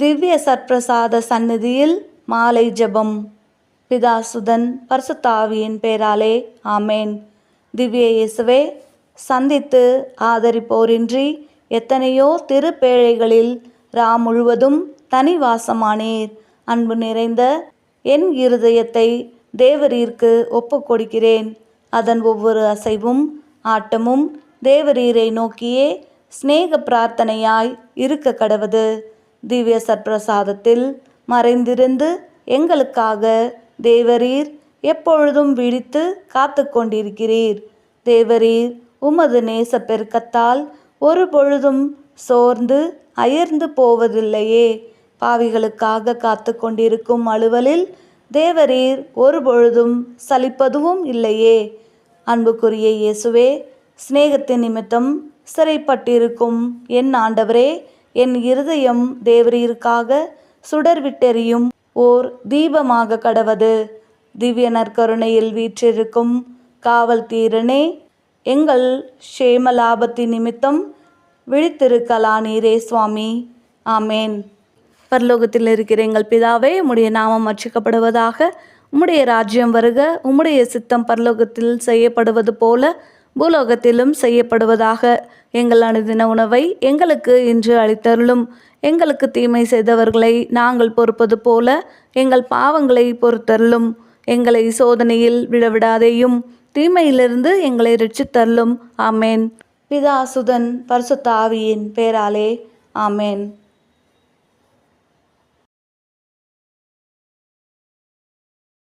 திவ்ய சற்பிரசாத சந்நிதியில் மாலை ஜெபம். பிதாசுதன் பர்சுத்தாவியின் பேராலே ஆமேன். திவ்ய இயேசுவே சந்தித்து ஆதரிப்போரின்றி எத்தனையோ திருப்பேழைகளில் ரா முழுவதும் தனி வாசமானீர். அன்பு நிறைந்த என் இருதயத்தை தேவரீர்க்கு ஒப்புக்கொடுக்கிறேன் அதன் ஒவ்வொரு அசைவும் ஆட்டமும் தேவரீரை நோக்கியே சிநேக பிரார்த்தனையாய் இருக்க கடவது. திவ்ய சற்பிரசாதத்தில் மறைந்திருந்து எங்களுக்காக தேவரீர் எப்பொழுதும் விழித்து காத்து கொண்டிருக்கிறீர் தேவரீர் உமது நேச பெருக்கத்தால் ஒரு பொழுதும் சோர்ந்து அயர்ந்து போவதில்லையே. பாவிகளுக்காக காத்து கொண்டிருக்கும் அலுவலில் தேவரீர் ஒரு பொழுதும் சலிப்பதுவும் இல்லையே. அன்புக்குரிய இயேசுவே சிநேகத்தின் நிமித்தம் சிறைப்பட்டிருக்கும் என் ஆண்டவரே என் இருதயம் தேவரீருக்காக சுடர் விட்டெறியும் ஓர் தீபமாக கடவது. திவ்ய நற்கருணையில் வீற்றிருக்கும் காவல் தீரனே எங்கள் ஷேம லாபத்தின் நிமித்தம் விழித்திருக்கலானீரே சுவாமி. ஆமேன். பரலோகத்தில் இருக்கிற எங்கள் பிதாவே உம்முடைய நாமம் அர்ச்சிக்கப்படுவதாக உம்முடைய ராஜ்யம் வருக உம்முடைய சித்தம் பரலோகத்தில் செய்யப்படுவது போல பூலோகத்திலும் செய்யப்படுவதாக. எங்கள் அனுதின உணவை எங்களுக்கு இன்று அளித்தருளும். எங்களுக்கு தீமை செய்தவர்களை நாங்கள் பொறுப்பது போல எங்கள் பாவங்களை பொறுத்தருளும். எங்களை சோதனையில் விடவிடாதேயும் தீமையிலிருந்து எங்களை ரட்சித்தருளும். ஆமேன். பிதாசுதன் பரிசுத்தாவியின் பேராலே. ஆமேன்.